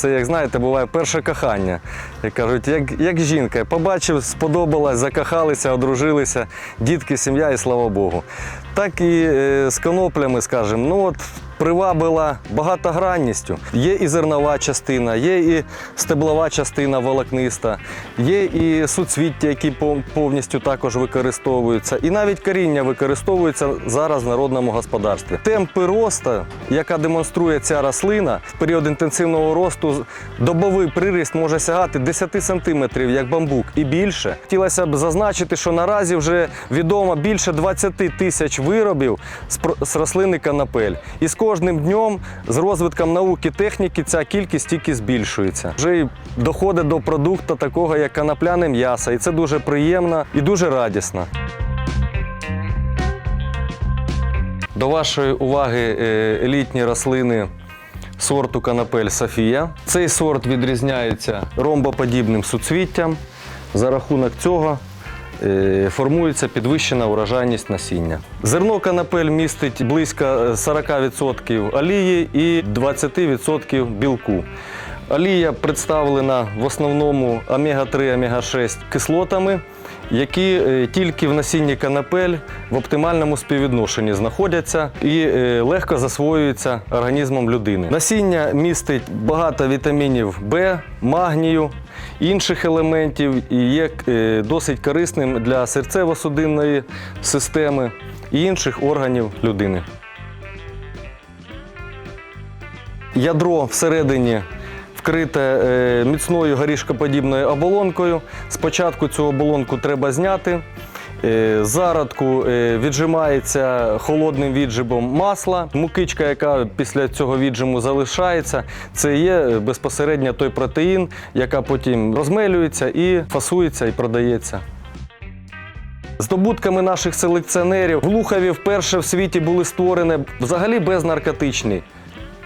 це, як знаєте, буває перше кохання. Як кажуть, як, як жінка. Побачив, сподобалась, закохалися, одружилися, дітки, сім'я і слава Богу. Так і е, з коноплями, скажімо, ну от привабила багатогранністю. Є і зернова частина, є і стеблова частина волокниста, є і суцвіття, які повністю також використовуються. І навіть коріння використовується зараз в народному господарстві. Темпи росту, яка демонструє ця рослина, в період інтенсивного росту добовий приріст може сягати 10 сантиметрів, як бамбук, і більше. Хотілося б зазначити, що наразі вже відомо більше 20 тисяч виробів з рослини канапель. І кожним днем, з розвитком науки техніки, ця кількість тільки збільшується. Вже й доходить до продукту такого, як канапляне м'ясо. І це дуже приємно і дуже радісно. До вашої уваги е, елітні рослини сорту канапель Софія. Цей сорт відрізняється ромбоподібним суцвіттям. За рахунок цього формується підвищена урожайність насіння. Зерно канапель містить близько е, 40% олії і 20% білку. Олія представлена в основному омега-3, омега-6 кислотами, які е, тільки в насінні канапель в оптимальному співвідношенні знаходяться і е, легко засвоюються організмом людини. Насіння містить багато вітамінів В, магнію, інших елементів і є е, досить корисним для серцево-судинної системи і інших органів людини. Ядро всередині вкрите е, міцною горішкоподібною оболонкою. Спочатку цю оболонку треба зняти. Е, Зародку е, віджимається холодним віджимом масла. Мукичка, яка після цього віджиму залишається, це є безпосередньо той протеїн, яка потім розмелюється і фасується і продається. Здобутками наших селекціонерів в Лухові вперше в світі були створені взагалі безнаркотичні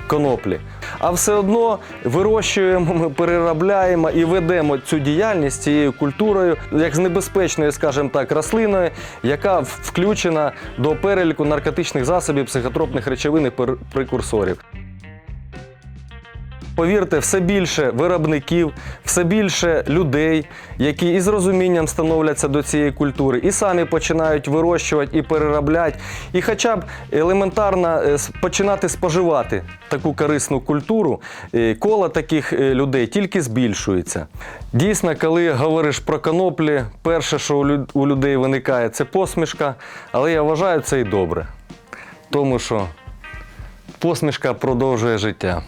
коноплі. А все одно вирощуємо, ми переробляємо і ведемо цю діяльність цією культурою, як з небезпечною, скажімо так, рослиною, яка включена до переліку наркотичних засобів, психотропних речовин і прекурсорів. Повірте, все більше виробників, все більше людей, які із розумінням становляться до цієї культури, і самі починають вирощувати і переробляти, і хоча б елементарно е, починати споживати таку корисну культуру, е, коло таких е, людей тільки збільшується. Дійсно, коли говориш про коноплі, перше, що у людей виникає, це посмішка, але я вважаю це і добре, тому що посмішка продовжує життя.